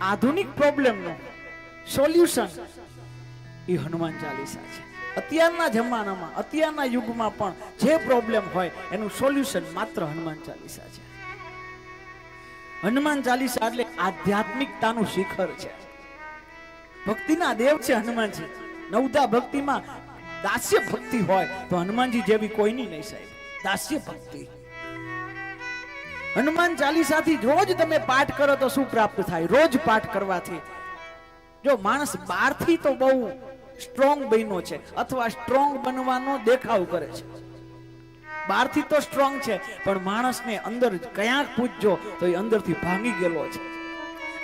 આધુનિક પ્રોબ્લેમનો સોલ્યુશન એ હનુમાન ચાલીસા છે. અત્યારના જમાનામાં, અત્યારના યુગમાં પણ જે પ્રોબ્લેમ હોય, એનું સોલ્યુશન માત્ર હનુમાન ચાલીસા છે. હનુમાન ચાલીસા એટલે આધ્યાત્મિકતાનું શિખર છે. ભક્તિના દેવ છે હનુમાનજી. નવધા ભક્તિમાં દાસ્ય ભક્તિ હોય, તો હનુમાનજી જેવી કોઈની નહીં સાહેબ. દાસ્ય ભક્તિ. હનુમાન ચાલીસાથી રોજ તમે પાઠ કરો તો શું પ્રાપ્ત થાય? રોજ પાઠ કરવાથી. જો માણસ બહારથી તો બહુ સ્ટ્રોંગ બન્યો છે, અથવા સ્ટ્રોંગ બનવાનો દેખાવ કરે છે. બહારથી તો સ્ટ્રોંગ છે, પણ માણસને અંદર ક્યાંક પૂછજો તો એ અંદરથી ભાંગી ગયેલો છે.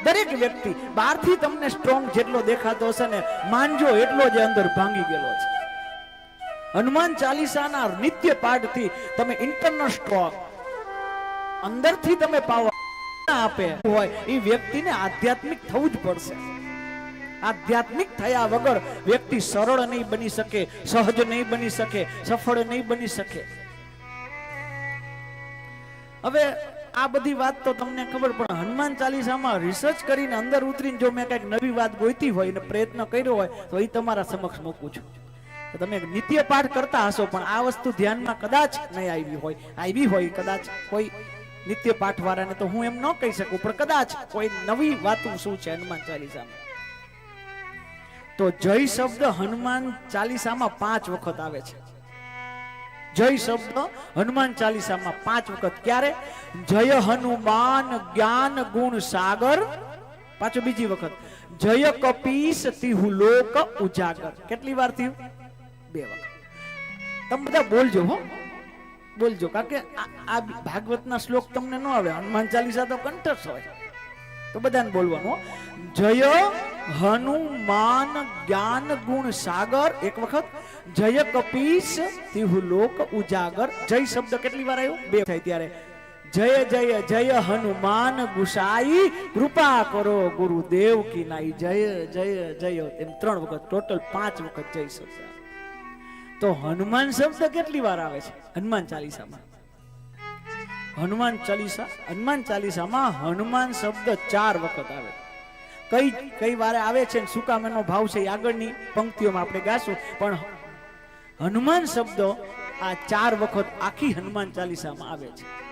દરેક વ્યક્તિ બહારથી તમને સ્ટ્રોંગ જેટલો દેખાતો હશે ને, માનજો એટલો જ અંદર ભાંગી ગયેલો છે. હનુમાન ચાલીસાના નિત્ય પાઠથી તમે ઇન્ટરનલ સ્ટ્રોંગ અંદરથી તમે પાવર આપે. હોય, એ વ્યક્તિને આધ્યાત્મિક થવું જ પડશે. આધ્યાત્મિક થયા વગર વ્યક્તિ સરળ નહીં બની શકે, સહજ નહીં બની શકે, સફળ નહીં બની શકે. હવે આ બધી વાત તો તમને ખબર, પણ હનુમાન ચાલીસામાં રિસર્ચ કરીને અંદર ઉતરીને જો મેં કંઈક નવી વાત ગોઈતી હોય અને પ્રયત્ન કર્યો હોય, તો એ તમારા સમક્ષ મૂકું છું. તમે નિત્ય પાઠ કરતા હશો, પણ આ વસ્તુ ધ્યાનમાં કદાચ નહીં આવી હોય. આવી હોય, કદાચ કોઈ નિત્ય પાઠ વાળાને તો હું એમ ન કહી શકું, પણ કદાચ કોઈ નવી વાતું શું છે હનુમાન ચાલીસામાં? તો જય શબ્દ હનુમાન ચાલીસામાં પાંચ વખત આવે છે. જય શબ્દ હનુમાન ચાલીસામાં પાંચ વખત. ક્યારે? જય હનુમાન જ્ઞાન ગુણ સાગર. પાછો બીજી વખત. જય કપીસ તિહુ લોક ઉજાગર. કેટલી વાર થયું? બે વખત. તમે બધા બોલજો હો. બોલજો, કારણ કે આ- ભાગવતના શ્લોક તમને ન આવે, હનુમાન ચાલીસા તો કંઠસ્થ હોય. તો બધાને બોલવાનું જય હનુમાન જ્ઞાન ગુણ સાગર, એક વખત, જય કપીશ તિહુ લોક ઉજાગર. જય શબ્દ કેટલી વાર આવ્યો? બે થાય ત્યારે. જય જય જય હનુમાન ગુસાઈ, કૃપા કરો ગુરુદેવ કી નાઈ. જય જય જય, એમ ત્રણ વખત, ટોટલ પાંચ વખત જય શબ્દ. તો હનુમાન શબ્દ કેટલી વાર આવે છે? હનુમાન ચાલીસામાં. હનુમાન ચાલીસા, હનુમાન ચાલીસામાં હનુમાન શબ્દ ચાર વખત આવે. કઈ કઈ વારે આવે છે શું કામ એનો ભાવ છે આગળની પંક્તિઓમાં આપણે ગાશું. પણ હનુમાન શબ્દ આ ચાર વખત આખી હનુમાન ચાલીસામાં આવે છે.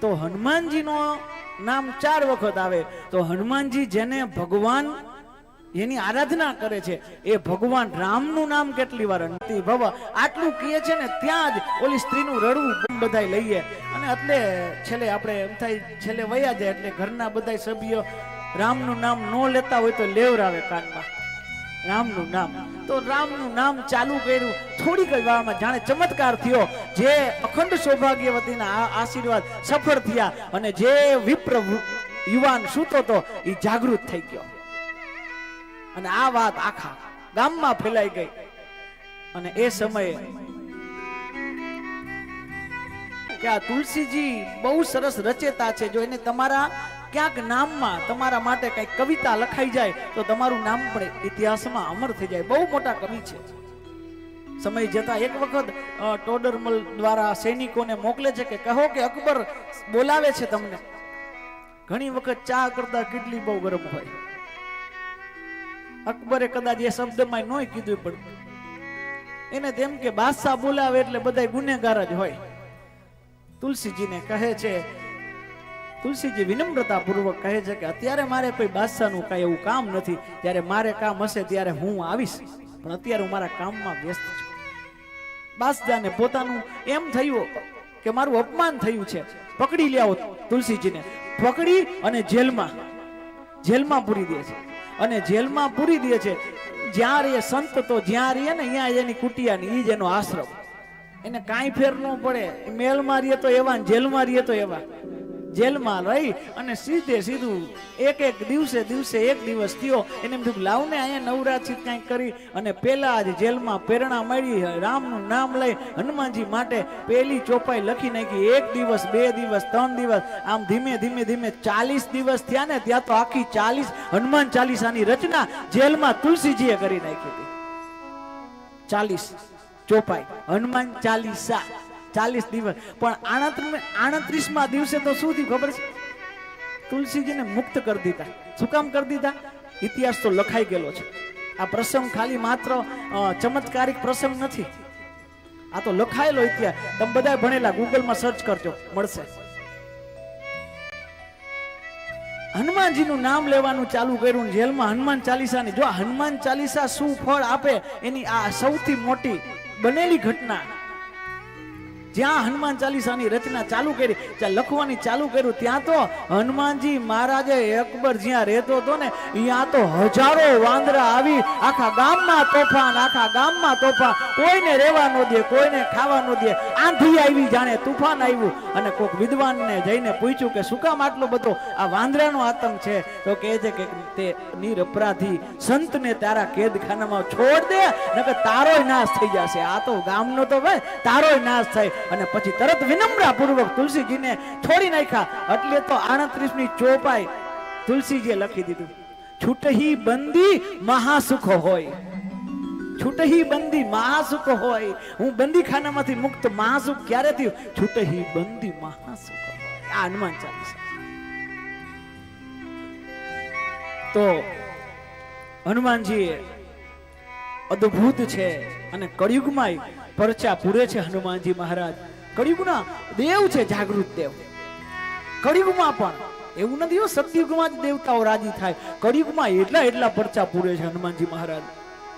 તો હનુમાનજીનો નામ ચાર વખત આવે. તો હનુમાનજી જેને ભગવાન એની આરાધના કરે છે. એ ભગવાન રામનું નામ કેટલી વાર અંતિ ભવ, આટલું કહે છે ને ત્યાં જ ઓલી સ્ત્રીનું રડવું બધાય લઈએ. અને એટલે છેલ્લે આપણે એમ થાય, છેલ્લે વયા જાય એટલે ઘરના બધાય સભ્યો રામનું નામ ન લેતા હોય તો લેવરાવે કાનમાં. રામનું નામ. તો રામનું નામ ચાલુ કર્યું. થોડીક જ વારમાં જાણે ચમત્કાર થયો. જે અખંડ સૌભાગ્યવતીના આશીર્વાદ સફળ થયા. અને જે વિપ્ર યુવાન સૂતો તો એ જાગૃત થઈ ગયો. અને આ વાત આખા ગામમાં ફેલાઈ ગઈ. અને એ સમયે કે આ તુલસીજી બહુ સરસ રચેતા છે. જો એને તમારા ક્યાંક નામમાં, તમારા માટે કઈ કવિતા લખાઈ જાય, તો તમારું નામ પણ ઇતિહાસમાં અમર થઈ જાય. બહુ મોટા કવિ છે. સમય જતા એક વખત ટોડરમલ દ્વારા સૈનિકોને મોકલે છે કે, કહો કે અકબર બોલાવે છે તમને. ઘણી વખત ચા કરતા કેટલી બહુ ગરમ હોય. અકબરે કદાચ એ શબ્દમાં નોય કીધું પણ એને તેમ કે બાદશાહ બોલાવે એટલે બધા ગુનેગાર જ હોય. તુલસીજીને કહે છે, તુલસીજી વિનમ્રતા પૂર્વક કહે છે કે અત્યારે મારે કોઈ બાદશાહનું કાંઈ એવું કામ નથી. ત્યારે મારે કામ હશે ત્યારે હું આવીશ. પણ અત્યારે હું મારા કામમાં વ્યસ્ત છું. બાદશાહને પોતાનું એમ થયું કે મારું અપમાન થયું છે. પકડી લ્યાવો તુલસીજીને. પકડી અને જેલમાં જેલમાં પૂરી દે છે. અને જેલમાં પૂરી દે છે. જ્યાં રે સંત તો જ્યાં રે ને ત્યાં એની કુટિયા ઈ જ એનો આશ્રમ. એને કાંઈ ફેર ન પડે. મેલમાં રહીએ તો એવા જેલમાં રહીએ તો એવા. જેલમાં રહી અને સીધે સીધું એક એક દિવસે દિવસે એક દિવસ થયો. એને એમ થયું લાવને અહીંયા નવરાત્રી કંઈક કરી અને પેલા જ જેલમાં પ્રેરણા મળી, રામનું નામ લઈ, હનુમાનજી માટે પહેલી ચોપાઈ લખી નાખી. એક દિવસ, બે દિવસ, ત્રણ દિવસ, આમ ધીમે ધીમે ધીમે ચાલીસ દિવસ થયા ને ત્યાં તો આખી ચાલીસ, હનુમાન ચાલીસાની રચના જેલમાં તુલસીજીએ કરી નાખી હતી. ચાલીસ ચોપાઈ, હનુમાન ચાલીસા. ચાલીસ દિવસ. પણ આણત્રીસ આણત્રીસમાં દિવસે તો શું થયું ખબર છે? તુલસીજીને મુક્ત કરી દીધા. શું કામ કરી દીધા? ઇતિહાસ તો લખાઈ ગયેલો છે. આ પ્રસંગ ખાલી માત્ર ચમત્કારિક પ્રસંગ નથી. આ તો લખાયેલો ઇતિહાસ. તમે બધા ભણેલા, ગૂગલમાં સર્ચ કરજો. મળશે. હનુમાનજીનું નામ લેવાનું ચાલુ કર્યું જેલમાં હનુમાન ચાલીસાની જો હનુમાન ચાલીસા શું ફળ આપે? એની આ સૌથી મોટી બનેલી ઘટના જ્યાં હનુમાન ચાલીસાની રચના ચાલુ કરી, જ્યાં લખવાની ચાલુ કર્યું, ત્યાં તો હનુમાનજી મહારાજે અકબર જ્યાં રહેતો હતો ને ત્યાં તો હજારો વાંદરા આવી, આખા ગામમાં તોફાન, આખા ગામમાં તોફાન. કોઈને રહેવા ન દે, કોઈને ખાવા ન દે. આંધી આવી જાણે તુફાન આવ્યું. અને કોઈક વિદ્વાનને જઈને પૂછ્યું કે, શું કામ આટલો બધો? આ વાંદરાનો આતંક છે. તો કહે છે કે, તે નિરપરાધી સંતને તારા કેદખાનામાં છોડ દે, નકર તારોય નાશ થઈ જશે. આ તો ગામનો તો ભાઈ, તારોય નાશ થાય. અને પછી તરત વિનમ્રા પૂર્વક તુલસીજીને છોડી નાખ્યા. એટલે તો આડત્રીસની ચોપાઈ તુલસીજીએ લખી દીધું, છૂટહી બંદી મહાસુખ હોય. છૂટહી બંદી મહાસુખ હોય. હું બંદીખાનામાંથી મુક્ત મહાસુખ ક્યારે થયું? છૂટહી બંદી મહાસુખ આ હનુમાન ચાલીસા. તો હનુમાનજી અદ્ભુત છે અને કળિયુગમાં પરચા પૂરે છે હનુમાનજી મહારાજ. કળિયુગના દેવ છે જાગૃત દેવ. કળિયુગમાં પણ એવું નથી સતયુગમાં જ દેવતાઓ રાજી થાય. કળિયુગમાં એટલા એટલા પરચા પૂરે છે હનુમાનજી મહારાજ.